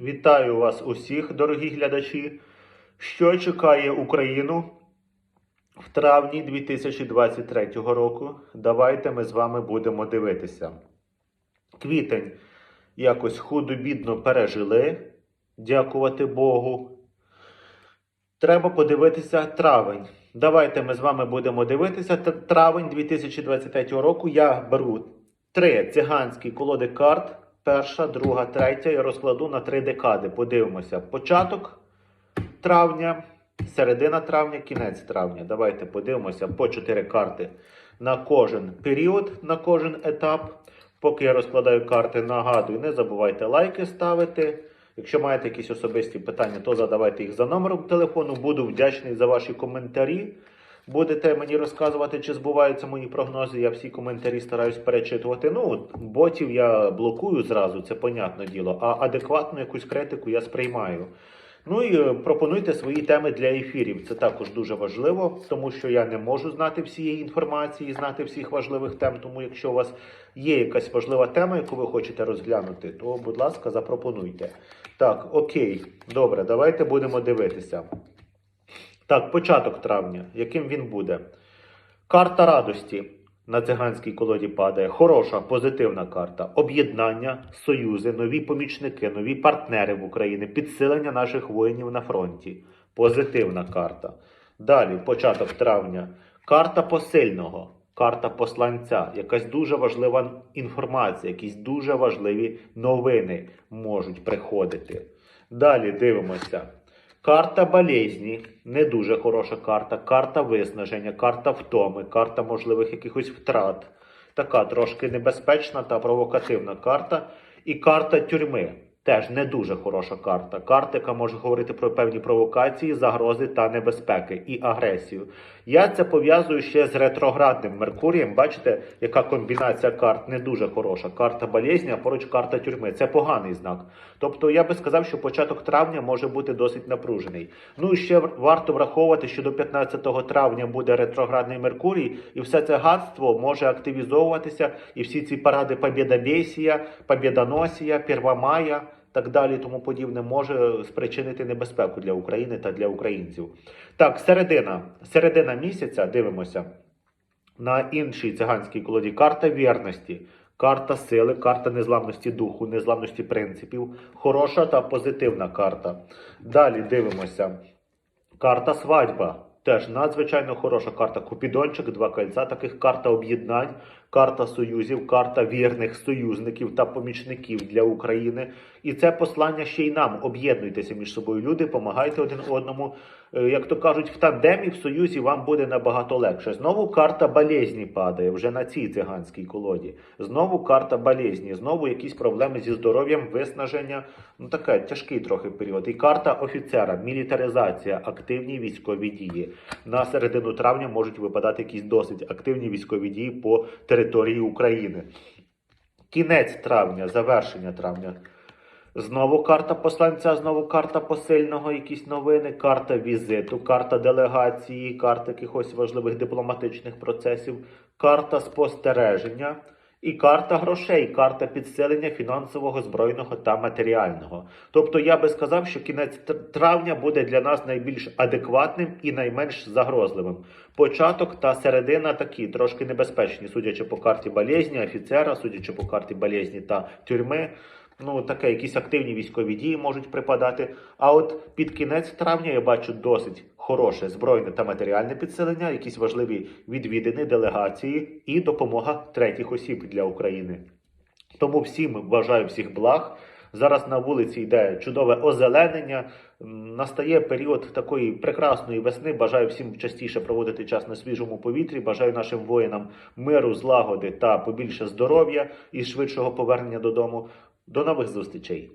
Вітаю вас усіх, дорогі глядачі. Що чекає Україну в травні 2023 року? Давайте ми з вами будемо дивитися. Квітень якось худо-бідно пережили, дякувати Богу. Треба подивитися травень. Давайте ми з вами будемо дивитися. Травень 2023 року я беру три циганські колоди карт. Перша, друга, третя. Я розкладу на три декади. Подивимося. Початок травня, середина травня, кінець травня. Давайте подивимося по чотири карти на кожен період, на кожен етап. Поки я розкладаю карти, нагадую, не забувайте лайки ставити. Якщо маєте якісь особисті питання, то задавайте їх за номером телефону. Буду вдячний за ваші коментарі. Будете мені розказувати, чи збуваються мої прогнози. Я всі коментарі стараюсь перечитувати. Ну, ботів я блокую зразу, це понятне діло. А адекватну якусь критику я сприймаю. Ну і е, пропонуйте свої теми для ефірів. Це також дуже важливо, тому що я не можу знати всієї інформації, знати всіх важливих тем. Тому, якщо у вас є якась важлива тема, яку ви хочете розглянути, то, будь ласка, запропонуйте. Так, окей, добре, давайте будемо дивитися. Так, початок травня. Яким він буде? Карта радості на циганській колоді падає. Хороша, позитивна карта. Об'єднання, союзи, нові помічники, нові партнери в Україні, підсилення наших воїнів на фронті. Позитивна карта. Далі, початок травня. Карта посильного, карта посланця. Якась дуже важлива інформація, якісь дуже важливі новини можуть приходити. Далі дивимося. Карта болезні, не дуже хороша карта. Карта виснаження, карта втоми, карта можливих якихось втрат. Така трошки небезпечна та провокативна карта. І карта тюрми. Теж не дуже хороша карта. Карта, яка може говорити про певні провокації, загрози та небезпеки і агресію. Я це пов'язую ще з ретроградним Меркурієм. Бачите, яка комбінація карт не дуже хороша. Карта болезні, а поруч карта тюрми. Це поганий знак. Тобто я би сказав, що початок травня може бути досить напружений. Ну і ще варто враховувати, що до 15 травня буде ретроградний Меркурій, і все це гадство може активізовуватися, і всі ці паради Побєдобєсія, Побєдоносія, Первомая, так далі, тому подібне, може спричинити небезпеку для України та для українців. Так, середина, середина місяця, дивимося на іншій циганській колоді карта вірності, карта сили, карта незламності духу, незламності принципів, хороша та позитивна карта. Далі дивимося. Карта свадьба. Теж надзвичайно хороша карта. Купідончик, два кольця, таких карта об'єднань, карта союзів, карта вірних союзників та помічників для України. І це послання ще й нам. Об'єднуйтеся між собою. Люди, помагайте один одному. Е, Як то кажуть, в тандемі, в союзі вам буде набагато легше. Знову карта болезні падає вже на цій циганській колоді. Знову карта болезні, знову якісь проблеми зі здоров'ям, виснаження. Ну таке тяжкий трохи період. І карта офіцера, мілітаризація, активні військові дії. На середину травня можуть випадати якісь досить активні військові дії по території України. Кінець травня, завершення травня. Знову карта посланця, знову карта посильного, якісь новини, карта візиту, карта делегації, карта якихось важливих дипломатичних процесів, карта спостереження і карта грошей, карта підсилення фінансового, збройного та матеріального. Тобто я би сказав, що кінець травня буде для нас найбільш адекватним і найменш загрозливим. Початок та середина такі трошки небезпечні, судячи по карті болезні, офіцера, судячи по карті болезні та тюрми. Ну, таке, якісь активні військові дії можуть припадати. А от під кінець травня я бачу досить хороше збройне та матеріальне підсилення, якісь важливі відвідини, делегації і допомога третіх осіб для України. Тому всім бажаю всіх благ. Зараз на вулиці йде чудове озеленення. Настає період такої прекрасної весни. Бажаю всім частіше проводити час на свіжому повітрі. Бажаю нашим воїнам миру, злагоди та побільше здоров'я і швидшого повернення додому. До нових зустрічей!